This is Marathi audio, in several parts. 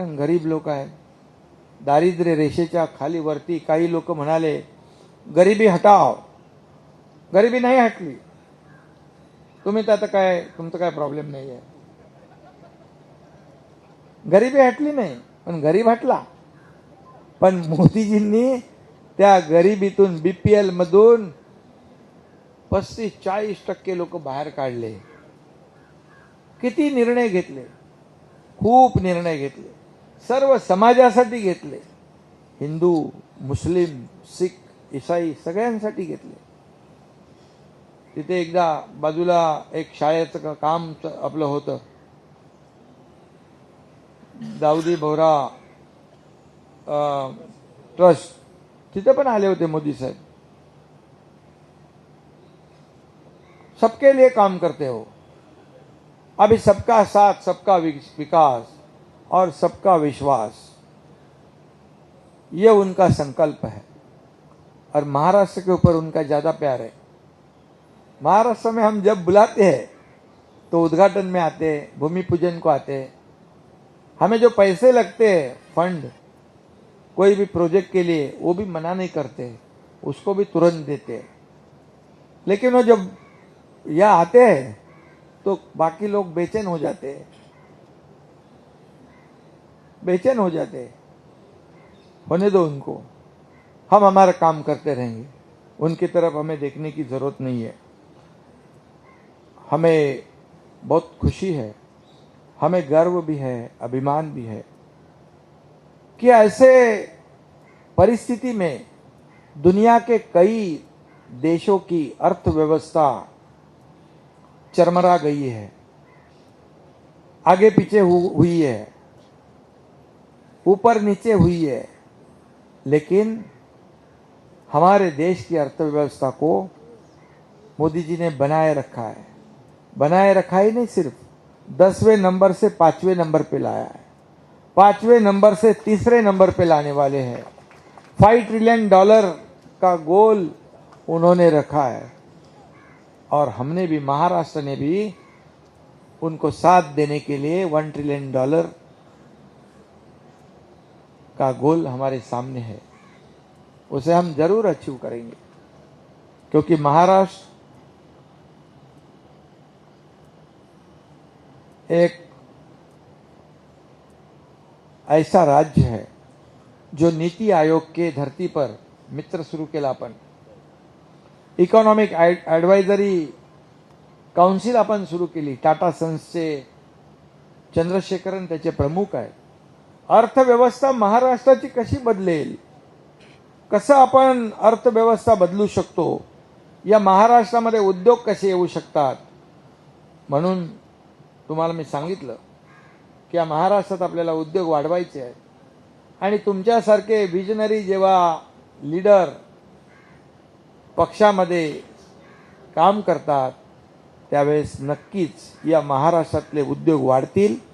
कारण गरीब लोक आहेत दारिद्र्य रेषेच्या खाली वरती काही लोक म्हणाले गरिबी हटाव गरिबी नाही हटली. तुम्ही तर आता काय तुमचं काय प्रॉब्लेम नाही आहे गरिबी हटली नाही पण गरीब हटला. पण मोदीजींनी त्या गरिबीतून बी पी एल मधून पस्तीस चाळीस टक्के लोक बाहेर काढले. किती निर्णय घेतले? खूप निर्णय घेतले. सर्व समाजासाठी घेतले. हिंदू मुस्लिम सिख इसाई सगळ्यांसाठी घेतले. तिथे एकदा बाजूला एक शाळेचं काम आपलं होतं. दाऊदी बोहरा अं, ट्रस्ट तिथे पण आले होते मोदी साहेब. सबके लिए काम करते हो. अभी सबका साथ सबका विकास. और सबका विश्वास। ये उनका संकल्प है। और महाराष्ट्र के ऊपर उनका ज़्यादा प्यार है। महाराष्ट्र में हम जब बुलाते हैं तो उद्घाटन में आते हैं, भूमि पूजन को आते हैं। हमें जो पैसे लगते हैं, फंड, कोई भी प्रोजेक्ट के लिए, वो भी मना नहीं करते। उसको भी तुरंत देते हैं। लेकिन वो जब यह आते हैं तो बाकी लोग बेचैन हो जाते हैं। बेचैन हो जाते हैं। होने दो उनको। हम हमारा काम करते रहेंगे। उनकी तरफ़ हमें देखने की ज़रूरत नहीं है। हमें बहुत खुशी है। हमें गर्व भी है, अभिमान भी है कि ऐसे परिस्थिति में दुनिया के कई देशों की अर्थव्यवस्था चरमरा गई है। आगे पीछे हुई है। ऊपर नीचे हुई है। लेकिन हमारे देश की अर्थव्यवस्था को मोदी जी ने बनाए रखा है। बनाए रखा ही नहीं, सिर्फ़ दसवें नंबर से पाँचवें नंबर पे लाया है। पाँचवें नंबर से तीसरे नंबर पे लाने वाले हैं। फाइव ट्रिलियन डॉलर का गोल उन्होंने रखा है। और हमने भी, महाराष्ट्र ने भी उनको साथ देने के लिए वन ट्रिलियन डॉलर का गोल हमारे सामने है। उसे हम ज़रूर अचीव करेंगे। क्योंकि महाराष्ट्र एक ऐसा राज्य है, जो नीति आयोग के धरती पर मित्र सुरू केला आपण इकॉनॉमिक ॲडवायझरी काउन्सिल आपण सुरू केली टाटा सन्सचे चंद्रशेखरन, त्याचे प्रमुख आहेत अर्थव्यवस्था महाराष्ट्राची कशी बदलेल? कसं आपण अर्थव्यवस्था बदलू शकतो? या महाराष्ट्रामध्ये उद्योग कसे येऊ शकतात? म्हणून तुम्हाला मी सांगितलं की या महाराष्ट्रात आपल्याला उद्योग वाढवायचे आहेत. आणि तुमच्यासारखे विजनरी जेव्हा लीडर पक्षामध्ये काम करतात त्यावेळेस नक्कीच या महाराष्ट्रातले उद्योग वाढतील.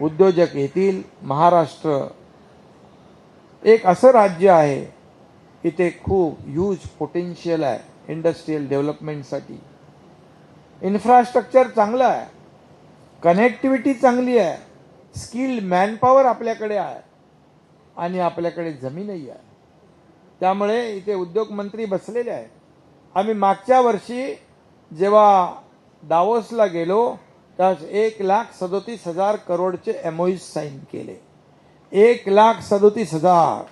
उद्योजक येतील. महाराष्ट्र एक असं राज्य आहे इथे खूप ह्यूज पोटेन्शियल आहे इंडस्ट्रीयल डेव्हलपमेंटसाठी इन्फ्रास्ट्रक्चर चांगलं आहे. कनेक्टिव्हिटी चांगली आहे. स्किल्ड मॅनपॉवर आपल्याकडे आहे. आणि आपल्याकडे जमीनही आहे. त्यामुळे इथे उद्योगमंत्री बसलेले आहेत. आम्ही मागच्या वर्षी जेव्हा दावोसला गेलो एक लाख सदोतीस हज़ार करोडचे एमओई साईन केले. एक लाख सदोतीस हज़ार.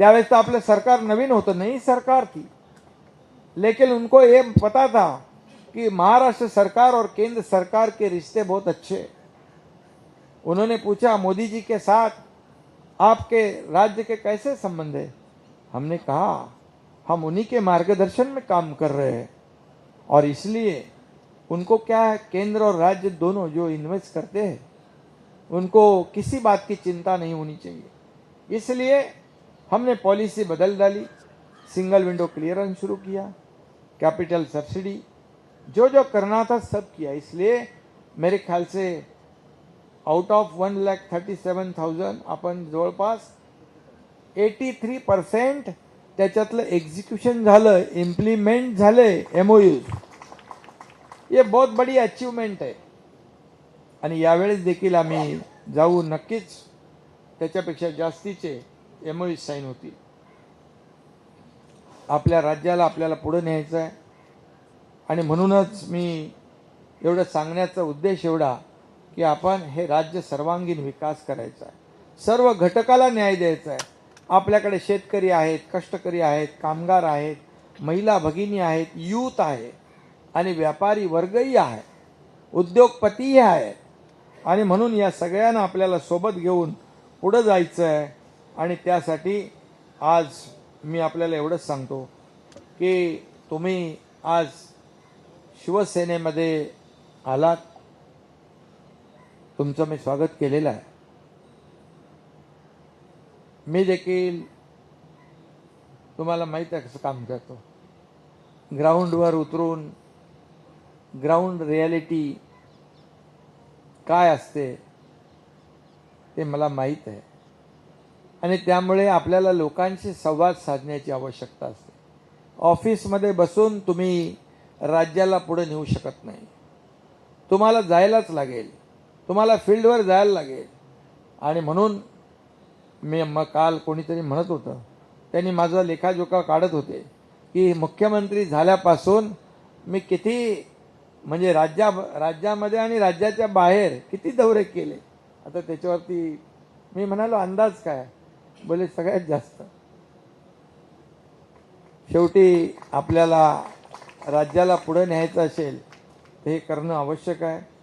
त्यावेळेस तर आपलं सरकार नवीन होतं नई सरकार थी लेकिन उनको ये पता था कि महाराष्ट्र सरकार और केंद्र सरकार के रिश्ते बहुत अच्छे उन्होंने पूछा, मोदी जी के साथ आपके राज्य के कैसे संबंध है? हमने कहा, हम उन्हीं के मार्गदर्शन में काम कर रहे हैं और इसलिए उनको क्या है केंद्र और राज्य दोनों जो इन्वेस्ट करते हैं, उनको किसी बात की चिंता नहीं होनी चाहिए। इसलिए हमने पॉलिसी बदल डाली सिंगल विंडो क्लियरेंस शुरू किया कैपिटल सब्सिडी जो जो करना था सब किया। इसलिए मेरे ख्याल से out of one lakh thirty seven thousand आपण जवळपास एटी थ्री पर्सेंट त्याच्यातलं एक्झिक्युशन झालं इम्प्लिमेंट झाले एमओयूज ये बहुत बडी अचीवमेंट आहे आणि यावेळेस देखील आम्ही जाऊ नक्कीच त्याच्यापेक्षा जास्तीचे एम साईन होतील. आपल्या राज्याला आपल्याला पुढं न्यायचं आहे. आणि म्हणूनच मी एवढं सांगण्याचा उद्देश एवढा की आपण हे राज्य सर्वांगीण विकास करायचा आहे. सर्व घटकाला न्याय द्यायचा आहे. आपल्याकडे शेतकरी आहेत कष्टकरी आहेत कामगार आहेत महिला भगिनी आहेत यूथ आहे. आणि व्यापारी वर्गही आहे उद्योगपतीही आहे. आणि म्हणून या सगळ्यांना आपल्याला सोबत घेऊन पुढं जायचं आहे आणि त्यासाठी आज मी आपल्याला एवढंच सांगतो की तुम्ही आज शिवसेनेमध्ये आलात. तुमचं मी स्वागत केलेलं आहे. मी देखील तुम्हाला माहीत आहे कसं काम करतो. ग्राउंडवर उतरून ग्राउंड रियालिटी काय असते ते मला माहीत आहे. आणि त्यामुळे आपल्याला लोकांशी संवाद साधण्याची आवश्यकता असते. ऑफिसमध्ये बसून तुम्ही राज्याला पुढे नेऊ शकत नाही. तुम्हाला जायलाच लागेल. तुम्हाला फील्डवर जायला लागेल. आणि म्हणून मी मग काल कोणीतरी म्हणत होतं. त्यांनी माझा लेखाजोखा काढत होते की मुख्यमंत्री झाल्यापासून मी किती म्हणजे राज्या राज्यामध्ये आणि राज्याच्या बाहेर किती दौरे केले? आता त्याच्यावरती मी म्हणालो अंदाज काय? बोले सगळ्यात जास्त. शेवटी आपल्याला राज्याला पुढे न्यायचं असेल ते हे करणं आवश्यक आहे.